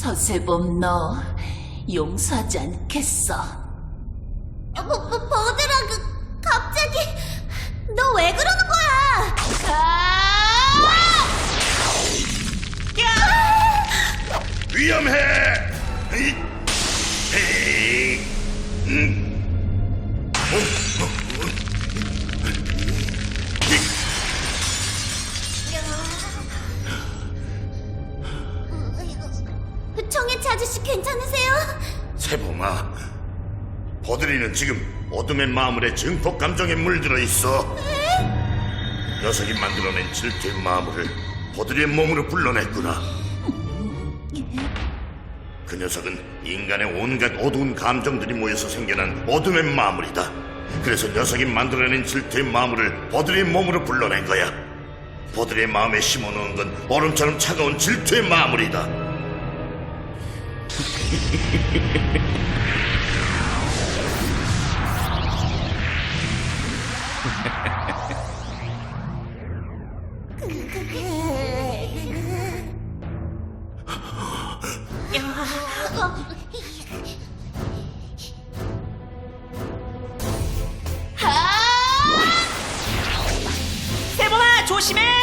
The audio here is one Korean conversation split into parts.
서세범 너 용서하지 않겠어. 뭐, 뭐, 버들아, 그, 갑자기. 너 왜 그러는 거야? 위험해! 에이, 에이, 음. 아저씨 괜찮으세요? 세봉아, 버들이는 지금 어둠의 마물에 증폭 감정에 물들어 있어. 녀석이 만들어낸 질투의 마물을 버들이의 몸으로 불러냈구나. 그 녀석은 인간의 온갖 어두운 감정들이 모여서 생겨난 어둠의 마물이다. 그래서 녀석이 만들어낸 질투의 마물을 버들이의 몸으로 불러낸 거야. 버들이의 마음에 심어놓은 건 얼음처럼 차가운 질투의 마물이다. 세범아 조심해.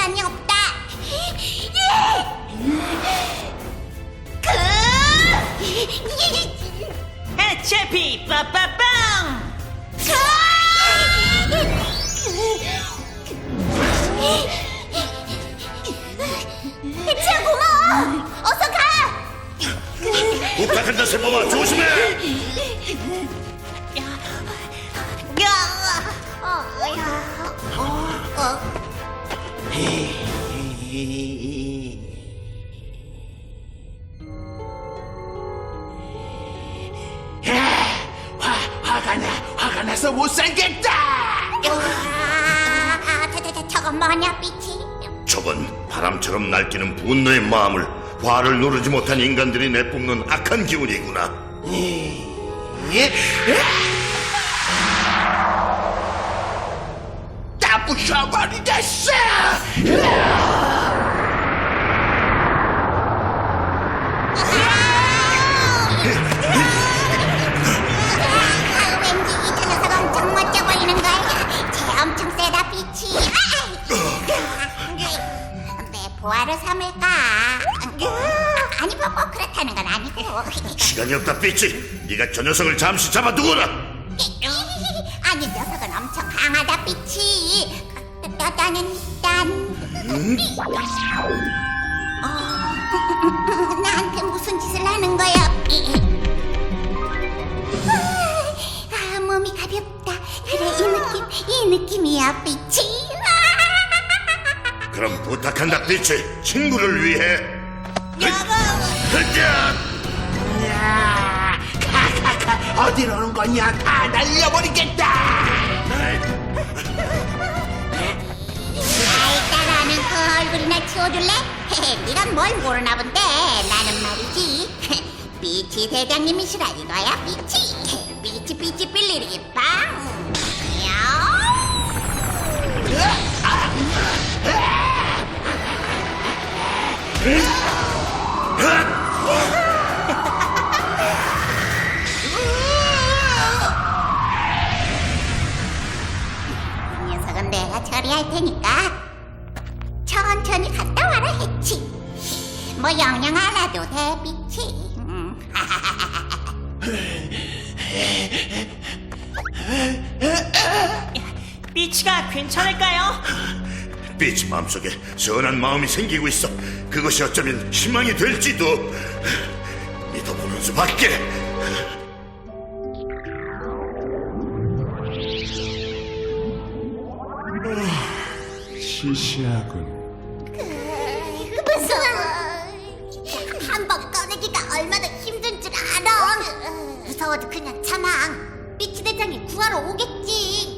시간이 없다! 그... 해체피 빠빠빵. 해치야 고마워! 어서 가! 부탁한다 세범아 조심해! 화, 화가 나, 화가 나서 못 살겠다! 아, 저, 저, 저, 저건 뭐냐, 삐치? 저건 바람처럼 날뛰는 분노의 마음을 화를 누르지 못한 인간들이 내뿜는 악한 기운이구나. 예? 다 부셔버리겠어! 아, 왠지 이 녀석 엄청 멋져 보이는 걸. 쟤 엄청 세다, 삐치. 내 보아를 삼을까? 아니, 뭐, 뭐 그렇다는 건 아니고. 시간이 없다 삐치. 네가 저 녀석을 잠시 잡아두거라. 나, 나는 난 나한테 무슨 짓을 하는 거야? 아, 몸이 가볍다. 그래, 이 느낌, 이 느낌이야, 삐치. 그럼 부탁한다 삐치. 친구를 위해. 흐자! 야, 가가가 어디로 오는 거냐? 다 날려버리겠다! 얼굴이나 치워줄래? 네가 뭘 모르나 본데. 나는 말이지. 비치 대장님이시라 이거야. 비치. 비치 비치 빌리리 빵. 이 괜찮을까요? 삐치 마음속에 선한 마음이 생기고 있어. 그것이 어쩌면 희망이 될지도. 믿어보는 수밖에. 시시하군. 무슨 한번 꺼내기가 얼마나 힘든 줄 알아 무서워도 그냥 참아 비치 대장이 구하러 오겠지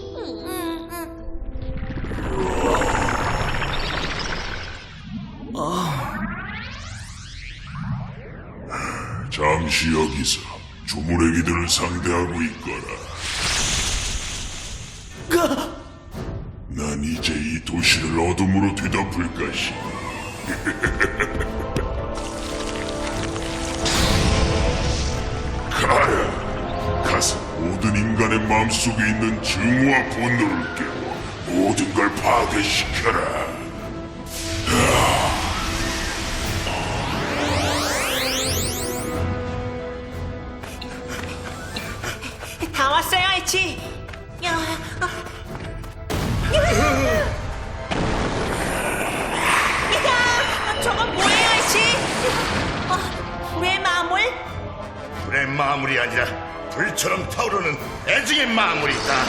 잠시 여기서 조물애기들을 상대하고 있거라. 난 이제 이 도시를 어둠으로 뒤덮을 것이다. 가라, 가서 모든 인간의 마음속에 있는 증오와 분노를 깨워 모든 걸 파괴시켜라. 알치. 야, 야, 저건 뭐예요, 알치? 어, 왜 마물? 불의 마물이 아니라 불처럼 타오르는 애증의 마물이다.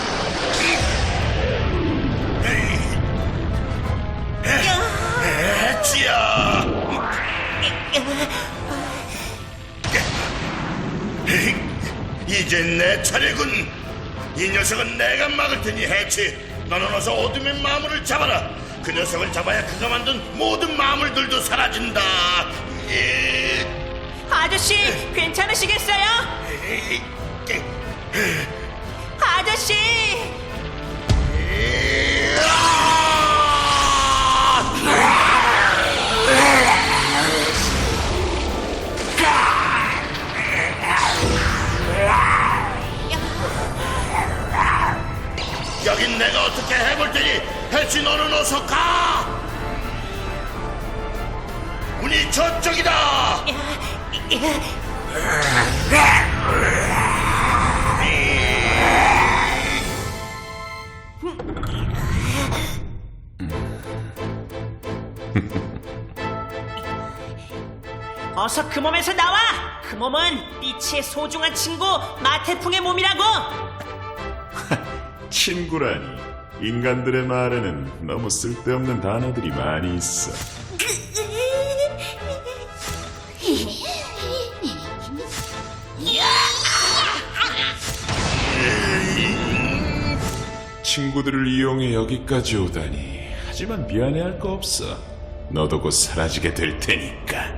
애지야. 이제 내 차례군. 이 녀석은 내가 막을 테니 해치. 너는 어서 어둠의 마물을 잡아라. 그 녀석을 잡아야 그가 만든 모든 마물들도 사라진다. 예. 아저씨, 괜찮으시겠어요? 아저씨! 여긴 내가 어떻게 해볼 테니 해치 너는 어서 가. 문이 저쪽이다. 어서 그 몸에서 나와! 그 몸은 리치의 소중한 친구 마태풍의 몸이라고! 친구라니 인간들의 말에는 너무 쓸데없는 단어들이 많이 있어. 친구들을 이용해 여기까지 오다니. 하지만 미안해할 거 없어. 너도 곧 사라지게 될 테니까.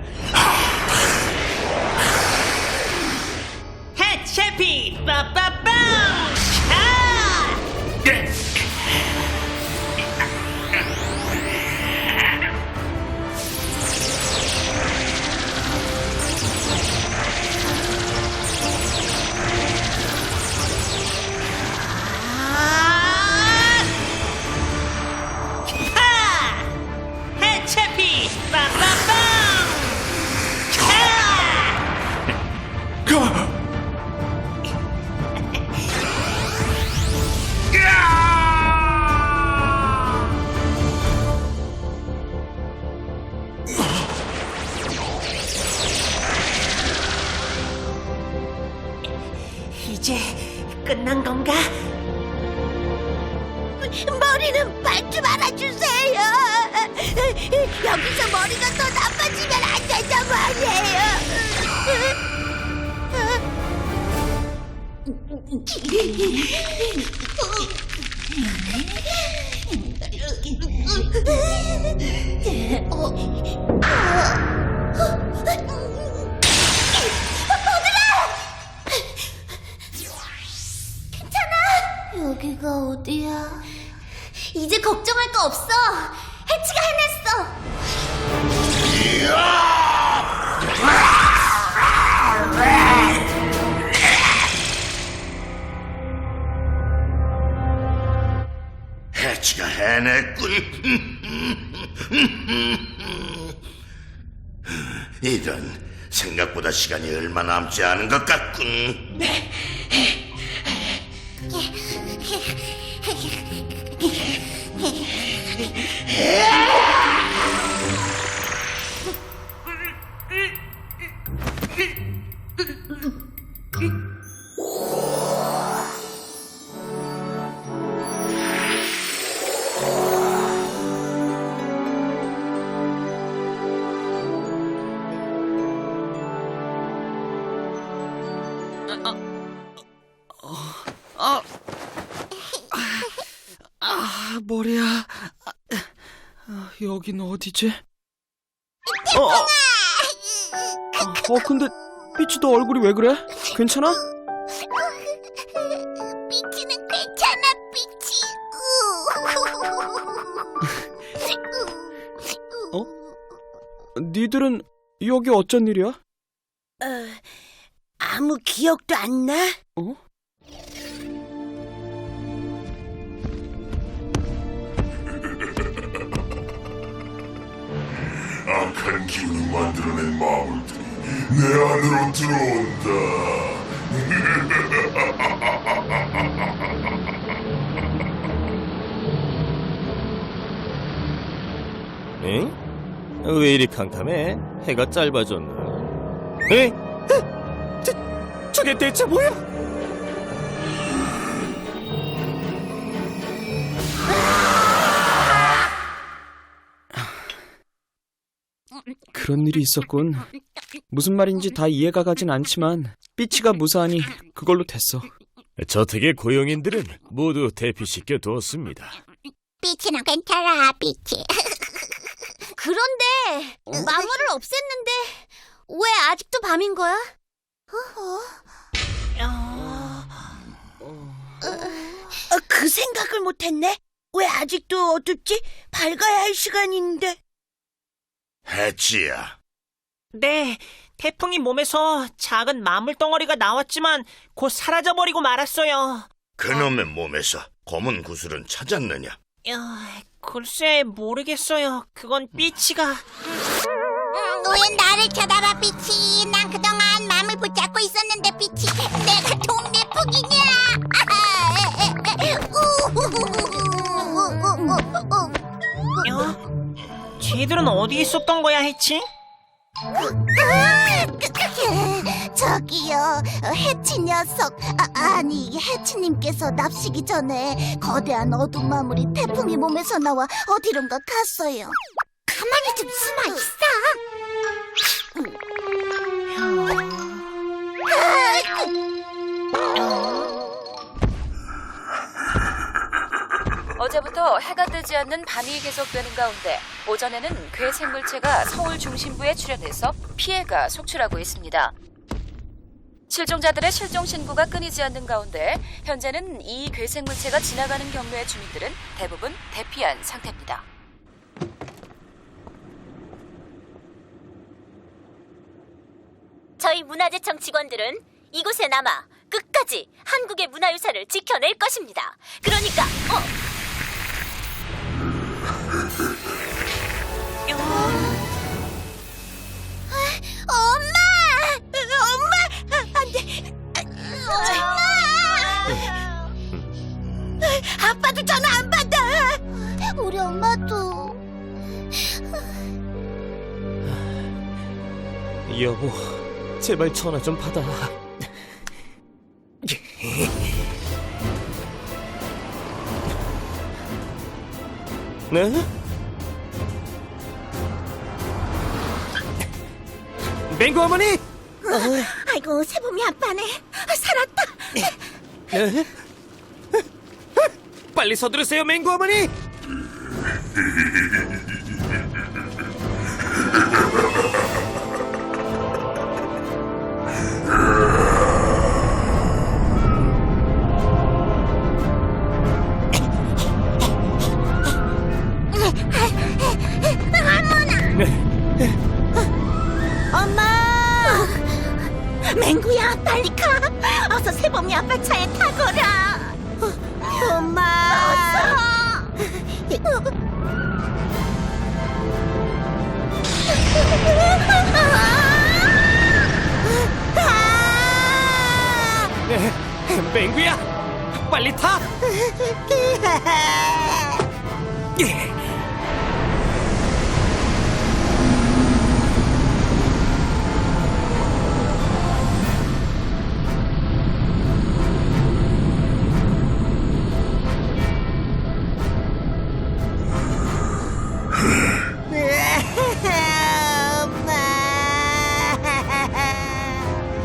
해체피! 빠빠빵! 여기가 어디야? 이제 걱정할 거 없어. 해치가 해냈어. 해치가 해냈군. 이런 생각보다 시간이 얼마 남지 않은 것 같군. 아, 머 여긴 어디지? 어, 어, 어, 근데 삐치 너 얼굴이 왜 그래? 괜찮아? 삐치는 괜찮아, 삐치. 어? 니들은 여기 어쩐 일이야? 아무 기억도 안 나? 어? 기운이 만들어낸 마물들이 내 안으로 들어온다. 응? 왜 이리 캄캄해? 해가 짧아졌나? 에? 에? 저, 저게 대체 뭐야? 그런 일이 있었군. 무슨 말인지 다 이해가 가진 않지만 삐치가 무사하니 그걸로 됐어. 저택의 고용인들은 모두 대피시켜 두었습니다. 삐치는 괜찮아, 삐치. 그런데 마물을 없앴는데 왜 아직도 밤인 거야? 어, 그 생각을 못했네. 왜 아직도 어둡지? 밝아야 할 시간인데. 해치야. 네, 태풍이 몸에서 작은 마물 덩어리가 나왔지만 곧 사라져버리고 말았어요. 그놈의 몸에서 검은 구슬은 찾았느냐? 야, 글쎄 모르겠어요. 그건 삐치가 왜 나를 쳐다봐, 삐치? 난 그동안 마음을 붙잡고 있었는데, 삐치. 내가 동네 폭이냐? 야, 쟤들은 어디 있었던 거야, 해치? 저기요, 해치 녀석. 아, 아니, 해치님께서 납시기 전에 거대한 어둠 마물이 태풍이 몸에서 나와 어디론가 갔어요. 가만히 좀 숨어 있어. 어제부터 해가 뜨지 않는 밤이 계속되는 가운데 오전에는 괴 생물체가 서울 중심부에 출현해서 피해가 속출하고 있습니다. 실종자들의 실종 신고가 끊이지 않는 가운데 현재는 이 괴생물체가 지나가는 경로의 주민들은 대부분 대피한 상태입니다. 저희 문화재청 직원들은 이곳에 남아 끝까지 한국의 문화유산을 지켜낼 것입니다. 그러니까 어, 여보, 제발 전화 좀 받아. 네? 맹구 어머니! 아이고, 세범이 아빠네. 살았다. 에? 빨리 서두르세요, 맹구 어머니!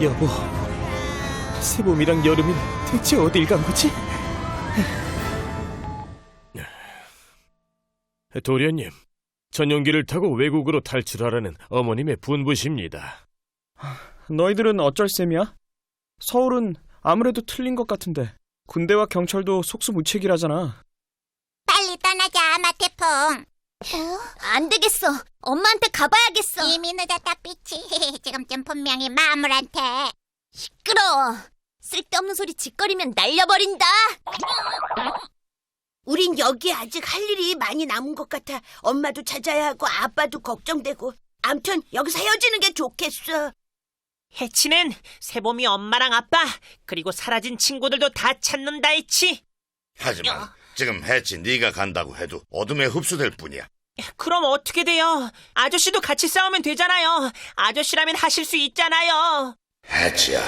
여보, 세봄이랑 여름이는 대체 어딜 간 거지? 도련님, 전용기를 타고 외국으로 탈출하라는 어머님의 분부십니다. 너희들은 어쩔 셈이야? 서울은 아무래도 틀린 것 같은데 군대와 경찰도 속수무책이라잖아. 빨리 떠나자, 마태풍. 안 되겠어. 엄마한테 가봐야겠어. 이미 늦었다, 삐치. 지금쯤 분명히 마물한테. 시끄러워. 쓸데없는 소리 짓거리면 날려버린다. 우린 여기 아직 할 일이 많이 남은 것 같아. 엄마도 찾아야 하고 아빠도 걱정되고. 암튼 여기서 헤어지는 게 좋겠어. 해치는 세봄이 엄마랑 아빠 그리고 사라진 친구들도 다 찾는다 했지. 하지만 지금 해치 네가 간다고 해도 어둠에 흡수될 뿐이야. 그럼 어떻게 돼요? 아저씨도 같이 싸우면 되잖아요. 아저씨라면 하실 수 있잖아요. 해치야,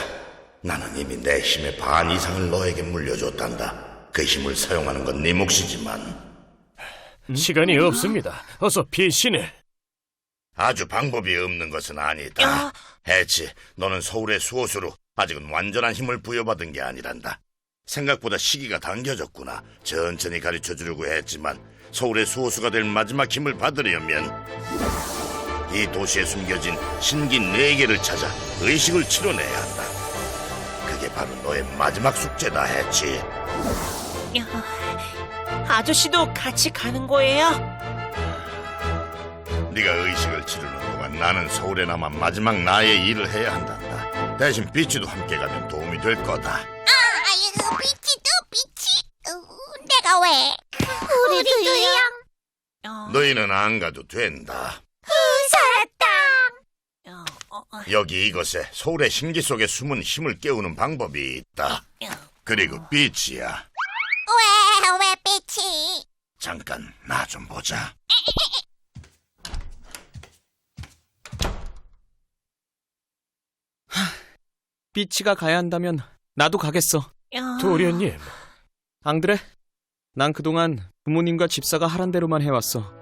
나는 이미 내 힘의 반 이상을 너에게 물려줬단다. 그 힘을 사용하는 건 네 몫이지만 시간이 없습니다. 어서 피신을. 아주 방법이 없는 것은 아니다. 해치, 너는 서울의 수호수로 아직은 완전한 힘을 부여받은 게 아니란다. 생각보다 시기가 당겨졌구나. 천천히 가르쳐 주려고 했지만 서울의 수호수가 될 마지막 힘을 받으려면 이 도시에 숨겨진 신기 네 개를 찾아 의식을 치러내야 한다. 그게 바로 너의 마지막 숙제다, 해치. 아저씨도 같이 가는 거예요? 네가 의식을 치르는 동안 나는 서울에 남아 마지막 나의 일을 해야 한단다. 대신 비치도 함께 가면 도움이 될 거다. 아이고, 삐치도 삐치. 어, 내가 왜? 우리도요. 어, 너희는 안 가도 된다. 살았다. 어, 어, 어, 여기 이곳에 서울의 신기 속에 숨은 힘을 깨우는 방법이 있다. 그리고 비치야. 잠깐 나 좀 보자. 삐치가 가야 한다면 나도 가겠어. 어. 도련님, 안 그래? 난 그동안 부모님과 집사가 하란 대로만 해왔어.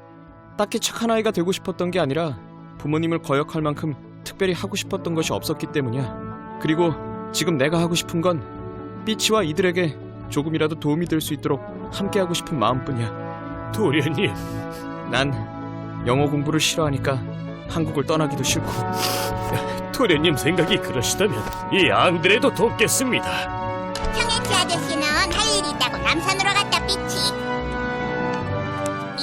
딱히 착한 아이가 되고 싶었던 게 아니라 부모님을 거역할 만큼 특별히 하고 싶었던 것이 없었기 때문이야. 그리고 지금 내가 하고 싶은 건 삐치와 이들에게 조금이라도 도움이 될 수 있도록 함께하고 싶은 마음뿐이야. 도련님, 난 영어 공부를 싫어하니까 한국을 떠나기도 싫고 도련님 생각이 그러시다면 이 앙드레도 돕겠습니다. 청해치 아저씨는 할 일이 있다고 남산으로 갔다, 삐치.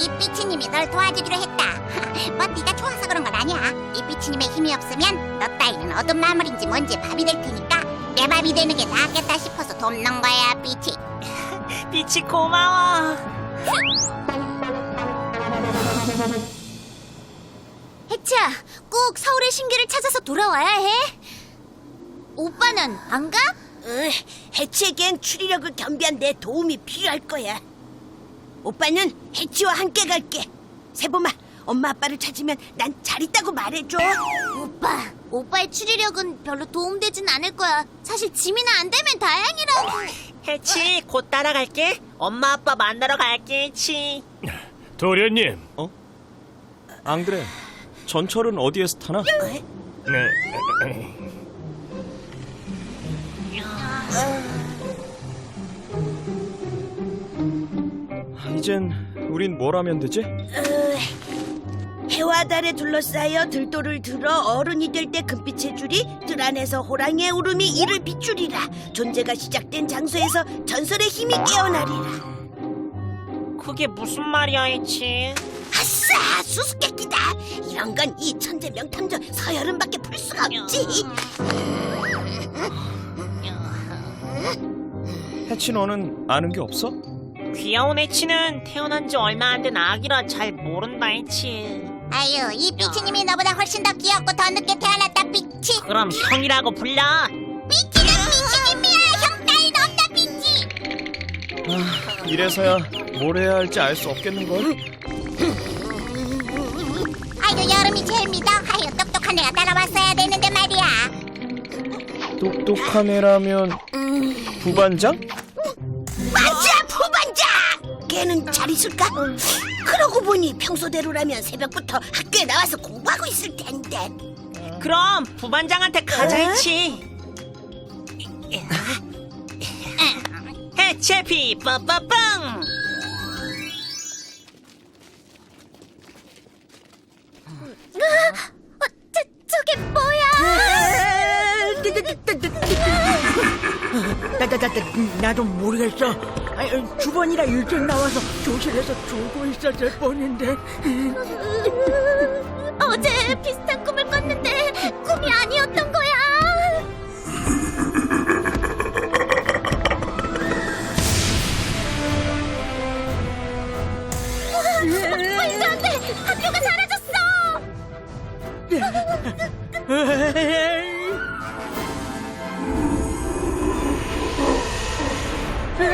이 삐치님이 널 도와주기로 했다. 뭐 네가 좋아서 그런 건 아니야. 이 삐치님의 힘이 없으면 너 따위는 어떤 마물인지 뭔지 밥이 될 테니까 내 밥이 되는 게 낫겠다 싶어서 돕는 거야, 삐치. 빛이 고마워. 해치야, 꼭 서울의 신기를 찾아서 돌아와야 해. 오빠는 안 가? 응, 해치에겐 추리력을 겸비한 내 도움이 필요할 거야. 오빠는 해치와 함께 갈게. 세범아, 엄마 아빠를 찾으면 난 잘 있다고 말해줘. 오빠, 오빠의 추리력은 별로 도움되진 않을 거야. 사실 짐이나 안 되면 다행이라고. 해치 곧 따라갈게. 엄마 아빠 만나러 갈게, 해치. 도련님, 안 그래? 전철은 어디에서 타나? 네, 이젠 우린 뭘 하면 되지? 해와 달에 둘러싸여 들도를 들어 어른이 될 때 금빛의 줄이 들 안에서 호랑이의 울음이 이를 비추리라 존재가 시작된 장소에서 전설의 힘이 깨어나리라 그게 무슨 말이야, 해치? 아싸 수수께끼다 이런 건 이 천재 명탐정 서여름밖에 풀 수가 없지 해치 너는 아는 게 없어? 귀여운 해치는 태어난 지 얼마 안 된 아기라 잘 모른다, 해치. 아유, 이 삐치님이 너보다 훨씬 더 귀엽고 더 늦게 태어났다, 삐치. 그럼 형이라고 불러. 삐치는 삐치님이야. 형 따윈 없다, 삐치. 아, 이래서야 뭘 해야 할지 알 수 없겠는걸? 아유, 여름이 제일 믿어. 아유, 똑똑한 애가 따라왔어야 되는데 말이야. 똑똑한 애라면 부반장? 맞아 부반장 걔는 잘 있을까? 그러고 보니 평소대로라면 새벽부터 학교에 나와서 공부하고 있을 텐데 그럼 부반장한테 가자, 해치. 해치피 빠빠빵. 어, 나나나 나도 모르겠어. 아니, 주번이라 일찍 나와서 교실에서 졸고 있었을 뻔인데. 어제 비슷한 꿈을 꿨는데 꿈이 아니었던 거야. 아,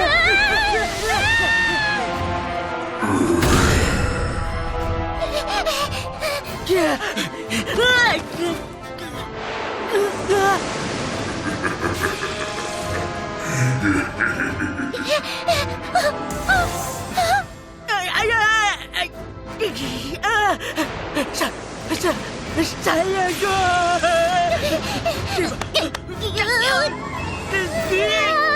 사, 사, 살려줘. 으아!